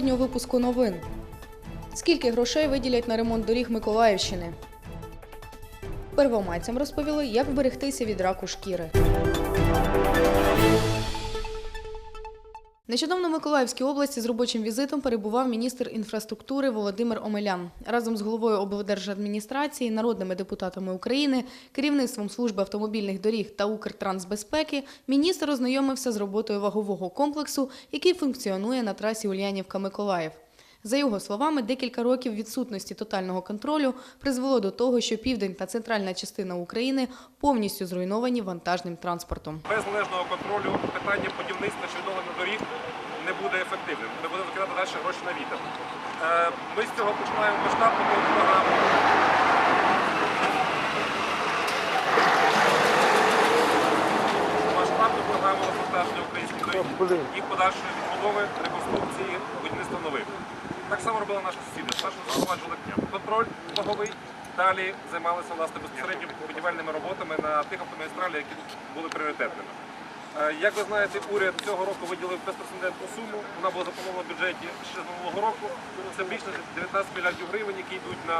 Сьогодні у випуску новин. Скільки грошей виділять на ремонт доріг Миколаївщини? Первомайцям розповіли, як вберегтися від раку шкіри. Нещодавно в Миколаївській області з робочим візитом перебував міністр інфраструктури Володимир Омелян. Разом з головою облдержадміністрації, народними депутатами України, керівництвом служби автомобільних доріг та Укртрансбезпеки міністр ознайомився з роботою вагового комплексу, який функціонує на трасі Ульянівка-Миколаїв. За його словами, декілька років відсутності тотального контролю призвело до того, що південь та центральна частина України повністю зруйновані вантажним транспортом. Без належного контролю питання будівництва чи відновлення доріг не буде ефективним. Ми будемо викидати далі гроші на вітер. Е, Ми з цього починаємо масштабну програму. Масштабну програму розвантаження українських доріг, їх подальшої відбудови, реконструкції, будівництва нових. Так само робили наші сусіди з 1 листопада липня. Контроль ваговий. Далі займалися власне безпосередньо будівельними роботами на тих автомагістралях, які були пріоритетними. Е, Як ви знаєте, уряд цього року виділив безпрецедентну суму. Вона була запланована в бюджеті ще з минулого року. Це більше 19 мільярдів гривень, які йдуть на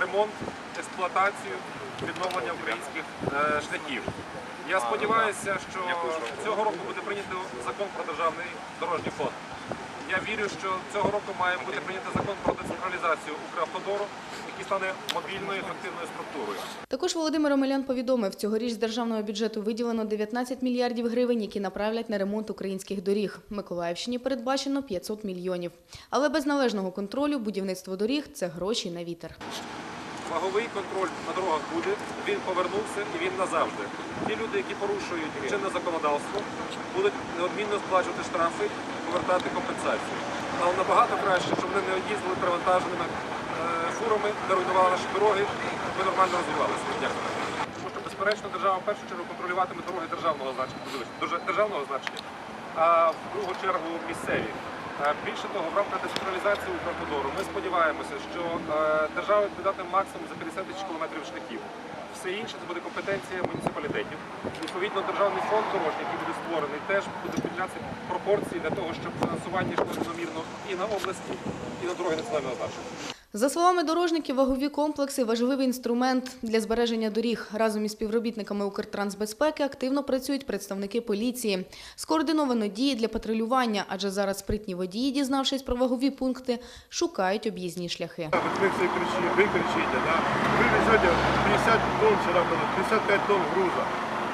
ремонт, експлуатацію, відновлення українських е, шляхів. Я сподіваюся, що цього року буде прийнято закон про державний дорожній фонд. Я вірю, що цього року має бути прийнятий закон про децентралізацію Укравтодору, який стане мобільною ефективною структурою. Також Володимир Омелян повідомив, цьогоріч з державного бюджету виділено 19 мільярдів гривень, які направлять на ремонт українських доріг. Миколаївщині передбачено 500 мільйонів. Але без належного контролю будівництво доріг це гроші на вітер. Ваговий контроль на дорогах буде, він повернувся і він назавжди. Ті люди, які порушують чинне законодавство, будуть неодмінно сплачувати штрафи повертати компенсацію. Але набагато краще, щоб вони не їздили перевантаженими е, фурами, не руйнували наші дороги, ми нормально розвивалися. Дякую. Тому що, безперечно, держава в першу чергу контролюватиме дороги державного значення, державного значення, а в другу чергу місцеві. Е, Більше того, в рамках децентралізації Укравтодору ми сподіваємося, що е, держава відповідатиме максимум за 50 тисяч кілометрів шляхів. Все інше це буде компетенція муніципалітетів. Відповідно, державний фонд дорожній, який буде створений, теж буде підлятися пропорції для того, щоб фінансування йшло рівномірно і на області, і на дороги національного значення. За словами дорожників, вагові комплекси важливий інструмент для збереження доріг. Разом із співробітниками Укртрансбезпеки активно працюють представники поліції. Скоординовано дії для патрулювання, адже зараз спритні водії, дізнавшись про вагові пункти, шукають об'їзні шляхи. Вот мы все кричим, вы кричите, да. Вы везете 50 тонн вчера было, 55 тонн груза.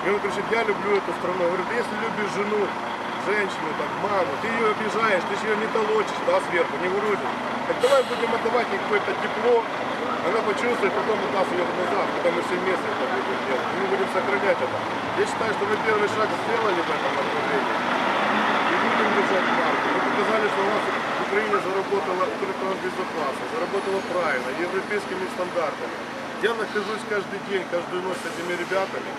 И он кричит, я люблю эту страну. Я говорю, ты если любишь жену, женщину, так, маму, ты ее обижаешь, ты же ее не толочишь, да, сверху, не грузишь. Так давай будем отдавать ей какое-то тепло, она почувствует, потом у нас ее назад, когда мы все вместе это будем делать. Мы будем сохранять это. Я считаю, что мы первый шаг сделали в этом направлении. И будем держать марку. Мы показали, что у нас в Украине заработала безопасность, заработала правильно, европейскими стандартами. Я нахожусь каждый день, каждую ночь с этими ребятами.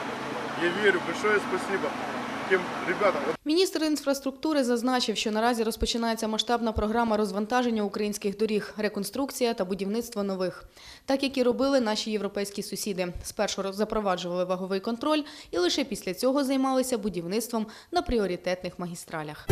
Я верю, большое спасибо тем ребятам. Міністр інфраструктури зазначив, що наразі розпочинається масштабна програма розвантаження українських доріг, реконструкція та будівництво нових. Так як і робили наші європейські сусіди. Спершу запроваджували ваговий контроль і лише після цього займалися будівництвом на пріоритетних магістралях.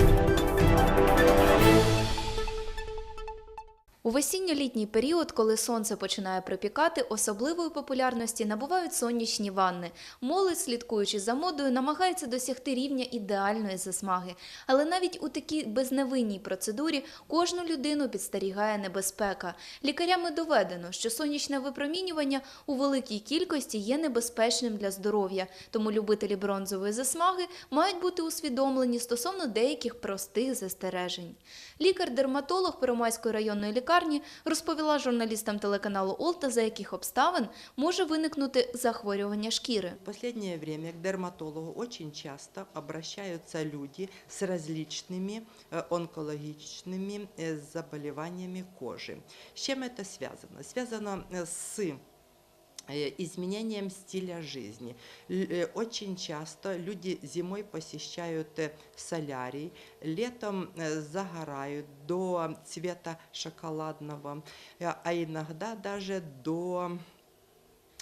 У весінньо-літній період, коли сонце починає припікати, особливої популярності набувають сонячні ванни. Молодь, слідкуючи за модою, намагається досягти рівня ідеальної засмаги. Але навіть у такій безневинній процедурі кожну людину підстерігає небезпека. Лікарями доведено, що сонячне випромінювання у великій кількості є небезпечним для здоров'я, тому любителі бронзової засмаги мають бути усвідомлені стосовно деяких простих застережень. Лікар-дерматолог Первомайської районної лікарні розповіла журналістам телеканалу Олта, за яких обставин може виникнути захворювання шкіри. В последнее время к дерматологу очень часто обращаются люди с различными э, онкологичными э, заболеваниями кожи. С чем это связано? Связано э, с э, изменением стиля жизни. Э, Очень часто люди зимой посещают э, солярий, летом э, загорают до цвета шоколадного, э, а иногда даже до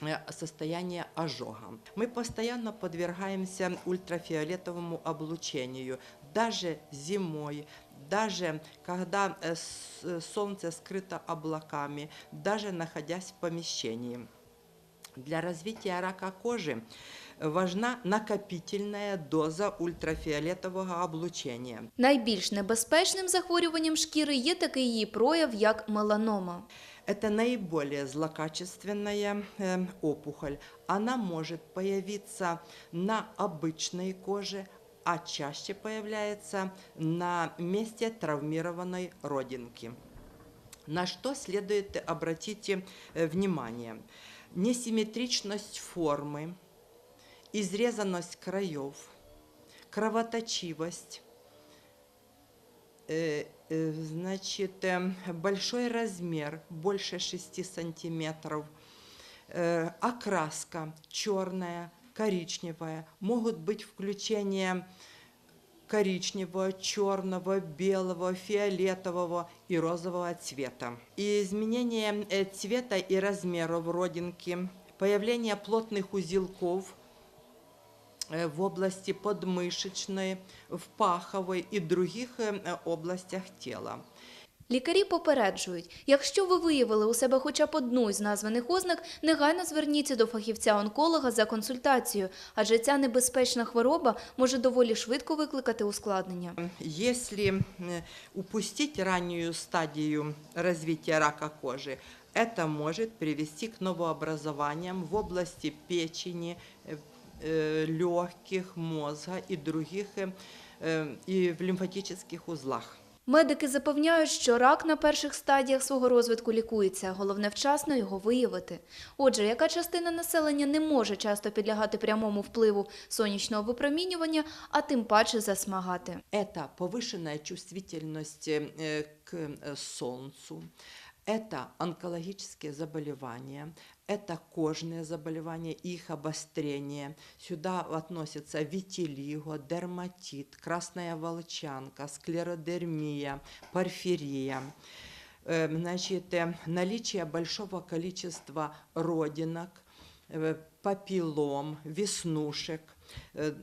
э, состояние ожога. Мы постоянно подвергаемся ультрафиолетовому облучению, даже зимой, даже когда э, э, солнце скрыто облаками, даже находясь в помещении. Для развития рака кожи важна накопительная доза ультрафиолетового облучения. Найбільш небезпечним захворюванням шкіри є такий її прояв, як меланома. Это наиболее злокачественная э, опухоль. Она может появиться на обычной коже, а чаще появляется на месте травмированной родинки. На что следует обратить э, внимание? Несимметричность формы, изрезанность краев, кровоточивость, Э, э, значит, э, большой размер, больше 6 сантиметров, окраска черная, коричневая, могут быть включения коричневого, черного, белого, фиолетового и розового цвета. И изменение э, цвета и размеров родинки, появление плотных узелков – э, в области подмышечной, в паховой и других э, э, областях тела. Лікарі попереджують, якщо ви виявили у себе хоча б одну із названих ознак, негайно зверніться до фахівця-онколога за консультацією, адже ця небезпечна хвороба може доволі швидко викликати ускладнення. Если э, упустить раннюю стадию развития рака кожи, это может привести к новообразованиям в области печени, э, э, легких, мозга и других, э, э, и в лимфатических узлах. Медики запевняють, що рак на перших стадіях свого розвитку лікується, головне вчасно його виявити. Отже, яка частина населення не може часто підлягати прямому впливу сонячного випромінювання, а тим паче засмагати? Это повышенная чувствительность э, к э, солнцу, это онкологические заболевания, это кожные заболевания, их обострение. Сюда относятся витилиго, дерматит, красная волчанка, склеродермия, порфирия. Э, Значит, э, наличие большого количества родинок, э, папиллом, веснушек, э,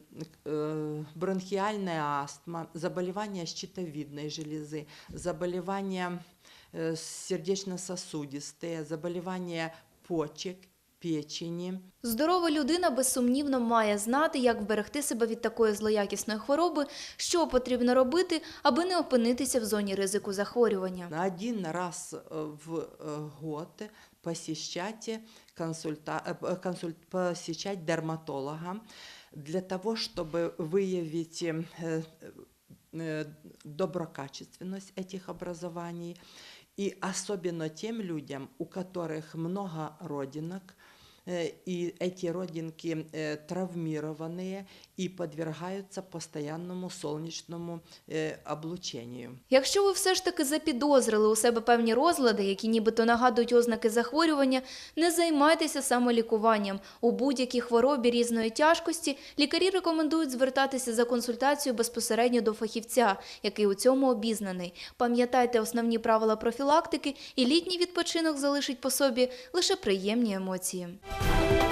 э, бронхиальная астма, заболевания щитовидной железы, заболевания э, сердечно-сосудистые, заболевания почек, печени. Здорова людина безсумнівно має знати, як вберегти себе від такої злоякісної хвороби, що потрібно робити, аби не опинитися в зоні ризику захворювання. На один раз э, в э, год посещать, консульта... э, консуль- посещать дерматолога для того, чтобы выявить э, э, доброкачественность этих образований. И особенно тем людям, у которых много родинок, и эти родинки э, травмированные и подвергаются постоянному солнечному э, облучению. Якщо ви все ж таки запідозрили у себе певні розлади, які нібито нагадують ознаки захворювання, не займайтеся самолікуванням. У будь-якій хворобі різної тяжкості лікарі рекомендують звертатися за консультацією безпосередньо до фахівця, який у цьому обізнаний. Пам'ятайте основні правила профілактики, і літній відпочинок залишить по собі лише приємні емоції. Thank you.